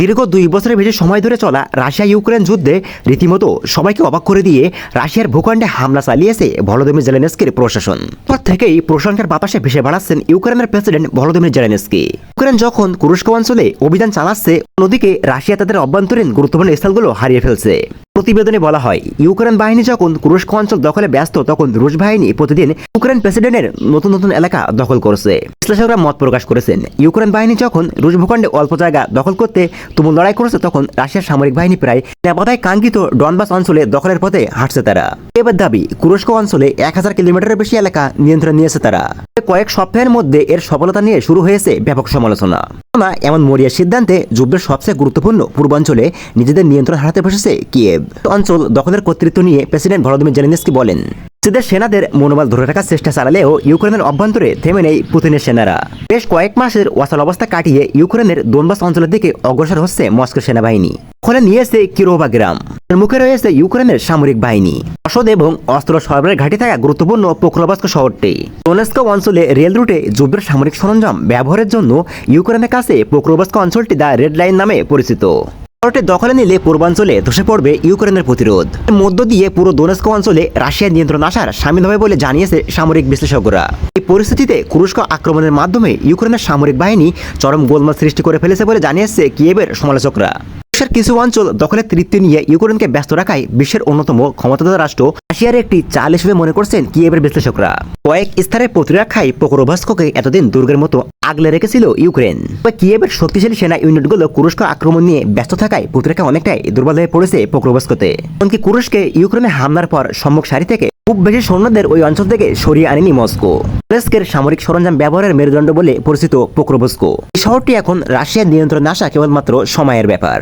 দীর্ঘ দুই বছরের বেশি সময় ধরে চলা রাশিয়া ইউক্রেন যুদ্ধে রীতিমতো সবাইকে অবাক করে দিয়ে রাশিয়ার ভূখণ্ডে হামলা চালিয়েছে ভলোদিমির জেলেনস্কির প্রশাসন। পর থেকেই প্রশংসার বাতাসে ভেসে বাড়াচ্ছেন ইউক্রেনের প্রেসিডেন্ট ভলোদিমির জেলেনস্কি। ইউক্রেন যখন কুরুস্ক অঞ্চলে অভিযান চালাচ্ছে, অন্যদিকে রাশিয়া তাদের অভ্যন্তরীণ গুরুত্বপূর্ণ স্থলগুলো হারিয়ে ফেলছে। প্রতিবেদনে বলা হয় ইউক্রেন বাহিনী যখন তুরস্ক অঞ্চল দখলে ব্যস্ত, তখন রুশ বাহিনী প্রতিদিন ইউক্রেন প্রেসিডেন্টের নতুন নতুন এলাকা দখল করছে। বিশ্লেষকরা মত প্রকাশ করেছেন ইউক্রেন বাহিনী যখন রুশ ভূখণ্ডে অল্প জায়গা দখল করতে তুমুল লড়াই করেছে, তখন রাশিয়ার সামরিক বাহিনী প্রায় নেপাতায় কাঙ্ক্ষিত ডনবাস অঞ্চলে দখলের পথে হাঁটছে তারা। এবার দাবি কুরস্ক অঞ্চলে এক হাজার কিলোমিটারের বেশি এলাকা নিয়ন্ত্রণ নিয়েছে তারা। কয়েক সপ্তাহের মধ্যে এর সফলতা নিয়ে শুরু হয়েছে ব্যাপক সমালোচনা। না, এমন মরিয়া সিদ্ধান্তে যুদ্ধের সবচেয়ে গুরুত্বপূর্ণ। পূর্বাঞ্চলে নিজেদের নিয়ন্ত্রণ হারাতে বসেছে কিয়েভ অঞ্চল দখলের কর্তৃত্ব নিয়ে প্রেসিডেন্ট ভলোদিমির জেলেনস্কি বলেন সিদের সেনাদের মনোবল ধরে রাখার চেষ্টা চালালেও ইউক্রেনের অভ্যন্তরে থেমে নেই পুতিনের সেনারা। বেশ কয়েক মাসের অচল অবস্থা কাটিয়ে ইউক্রেনের দোনবাস অঞ্চলের দিকে অগ্রসর হচ্ছে মস্কো সেনাবাহিনী। ফলে নিয়েছে কিরোভা গ্রাম। মুখে রয়েছে ইউক্রেনের সামরিক বাহিনী। অসদ এবং অস্ত্র সরবরাহের ঘাঁটি থাকা গুরুত্বপূর্ণ পোক্রোবাস্ক শহরটি। ডোনেস্ক অঞ্চলে রেল রুটে যুদ্ধের সামরিক সরঞ্জাম ব্যবহারের জন্য ইউক্রেনের কাছে পোক্রোবাস্ক অঞ্চলটি দ্য রেড লাইন নামে পরিচিত। শহরটি দখলে নিলে পূর্বাঞ্চলে ধসে পড়বে ইউক্রেনের প্রতিরোধ। মধ্য দিয়ে পুরো দোনেস্ক অঞ্চলে রাশিয়ার নিয়ন্ত্রণ আসার সামিল হবে বলে জানিয়েছে সামরিক বিশ্লেষকরা। এই পরিস্থিতিতে কুরুস্ক আক্রমণের মাধ্যমে ইউক্রেনের সামরিক বাহিনী চরম গোলমাল সৃষ্টি করে ফেলেছে বলে জানিয়েছে কিয়েবের সমালোচকরা। বিশ্বের কিছু অঞ্চল দখলের তৃপ্তি নিয়ে ইউক্রেনকে ব্যস্ত রাখায় বিশ্বের অন্যতম ক্ষমতাধর রাষ্ট্র রাশিয়ার একটি চাল হিসেবে মনে করছেন কিয়েবের বিশ্লেষকরা। কয়েক স্তরে প্রতিরক্ষায় পোকরোভাস্ককে এতদিন দুর্গের মতো আগলে রেখেছিল ইউক্রেন। তবে কিয়েবের শক্তিশালী সেনা ইউনিটগুলো কুরস্ক আক্রমণ নিয়ে ব্যস্ত থাকায় প্রতিরক্ষা অনেকটাই দুর্বল হয়ে পড়েছে পোক্রোভাস্কোতে এমনকি কুরস্কে ইউক্রেনে হামলার পর সম্মুখ সারি থেকে খুব বেশি সৈন্যদের ওই অঞ্চল থেকে সরিয়ে আনেনি মস্কো। তুরস্কের সামরিক সরঞ্জাম ব্যবহারের মেরুদণ্ড বলে পরিচিত পোক্রোভস্কো এই শহরটি এখন রাশিয়ার নিয়ন্ত্রণে আসা কেবলমাত্র সময়ের ব্যাপার।